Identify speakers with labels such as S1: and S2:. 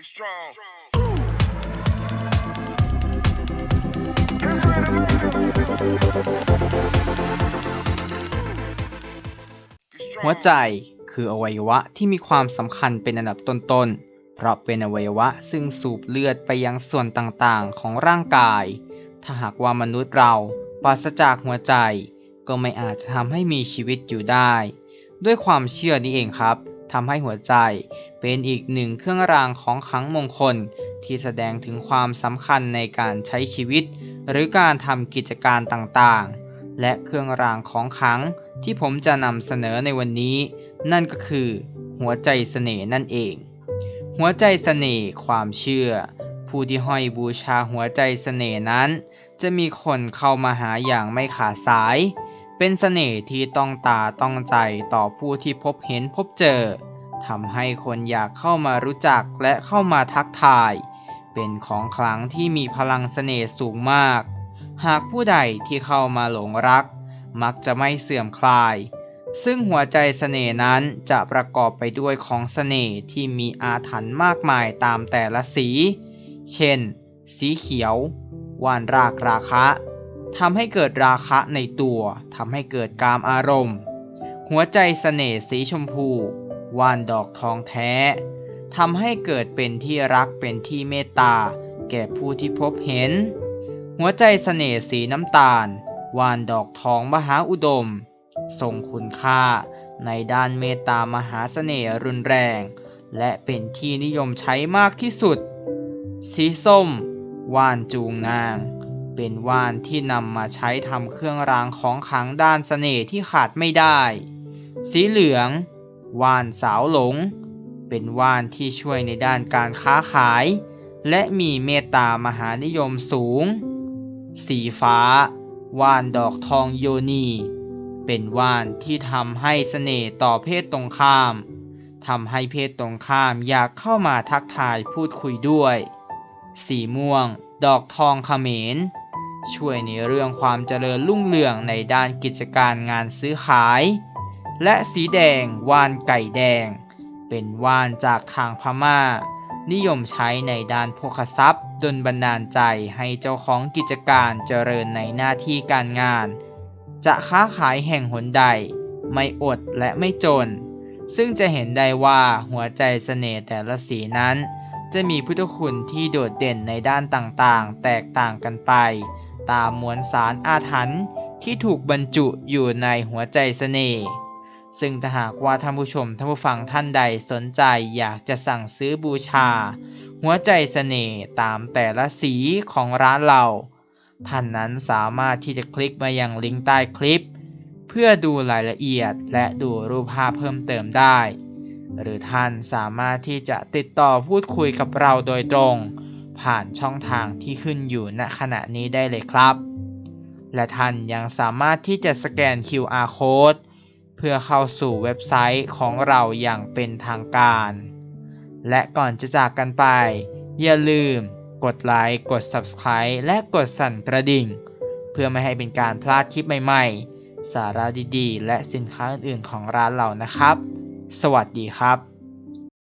S1: You strong.
S2: หัวใจคืออวัยวะที่มีความสำคัญเป็นอันดับต้นๆ เพราะเป็นอวัยวะซึ่งสูบเลือดไปยังส่วนต่างๆ ของร่างกาย ถ้าหากว่ามนุษย์เราปราศจากหัวใจ ก็ไม่อาจจะทำให้มีชีวิตอยู่ได้ ด้วยความเชื่อนี้เองครับ ทำให้หัวใจเป็นอีกหนึ่งเครื่องรางของขลังมงคล ที่แสดงถึงความสำคัญในการใช้ชีวิต หรือการทำกิจการต่างๆ และเครื่องรางของขลังที่ผมจะนำเสนอในวันนี้ นั่นก็คือ หัวใจเสน่ห์นั่นเอง หัวใจเสน่ห์ความเชื่อ ผู้ที่ห้อยบูชาหัวใจเสน่ห์นั้น จะมีคนเข้ามาหาอย่างไม่ขาดสาย เป็นเสน่ห์ที่ต้องตาต้องใจต่อผู้ที่พบเห็นพบเจอทำให้คนอยากเข้ามารู้จักและเข้ามาทักทาย เป็นของขลังที่มีพลังเสน่ห์สูงมาก หากผู้ใดที่เข้ามาหลงรัก มักจะไม่เสื่อมคลาย ซึ่งหัวใจเสน่ห์นั้นจะประกอบไปด้วยของเสน่ห์ที่มีอาถรรพ์มากมายตามแต่ละสี เช่น สีเขียววานรากราคะ ทำให้เกิดราคะในตัวทำให้เกิดกามอารมณ์ หัวใจเสน่ห์สีชมพูวานดอกทองแท้ทำให้เกิดเป็นที่รักเป็นที่เมตตา แก่ผู้ที่พบเห็น หัวใจเสน่ห์สีน้ำตาลวานดอกทองมหาอุดม ทรงคุณค่าในด้านเมตตามหาเสน่ห์รุนแรง และเป็นที่นิยมใช้มากที่สุด สีส้มว่านจูงนาง เป็นว่านที่นำมาใช้ทำเครื่องรางของขลังด้านเสน่ห์ที่ขาดไม่ได้ สีเหลือง ว่านสาวหลง เป็นว่านที่ช่วยในด้านการค้าขาย และมีเมตตามหานิยมสูง สีฟ้า ว่านดอกทองโยนี เป็นว่านที่ทำให้เสน่ห์ต่อเพศตรงข้ามทำให้เพศตรงข้ามอยากเข้ามาทักทายพูดคุยด้วย สีม่วง ดอกทองเขมร ช่วยในเรื่องความเจริญรุ่งเรืองในด้านกิจการงานซื้อขาย และสีแดงว่านไก่แดง เป็นว่านจากทางพม่า นิยมใช้ในด้านโภคทรัพย์ดลบันดาลใจให้เจ้าของกิจการเจริญในหน้าที่การงาน จะค้าขายแห่งหนใด ไม่อดและไม่จน ซึ่งจะเห็นได้ว่าหัวใจเสน่ห์แต่ละสีนั้น จะมีพุทธคุณที่โดดเด่นในด้านต่างๆ แตกต่างกันไป ตามมวลสารอาถรรพ์ที่ถูกบรรจุอยู่ในหัวใจเสน่ห์ซึ่งถ้าหากว่าท่านผู้ชมท่านผู้ฟังท่านใดสนใจอยากจะสั่งซื้อบูชา หัวใจเสน่ห์ตามแต่ละสีของร้านเรา ท่านนั้นสามารถที่จะคลิกมายังลิงก์ใต้คลิป เพื่อดูรายละเอียดและดูรูปภาพเพิ่มเติมได้ หรือท่านสามารถที่จะติดต่อพูดคุยกับเราโดยตรง ผ่านช่องทางที่ขึ้นอยู่ณขณะนี้ได้เลยครับ และท่านยังสามารถที่จะสแกน QR code เพื่อเข้าสู่เว็บไซต์ของเราอย่างเป็นทางการ และก่อนจะจากกันไป อย่าลืมกดไลค์ กด Subscribe และกดสั่นกระดิ่ง เพื่อไม่ให้เป็นการพลาดคลิปใหม่ๆ สาระดีๆ และสินค้าอื่นๆ ของร้านเรานะครับ สวัสดีครับ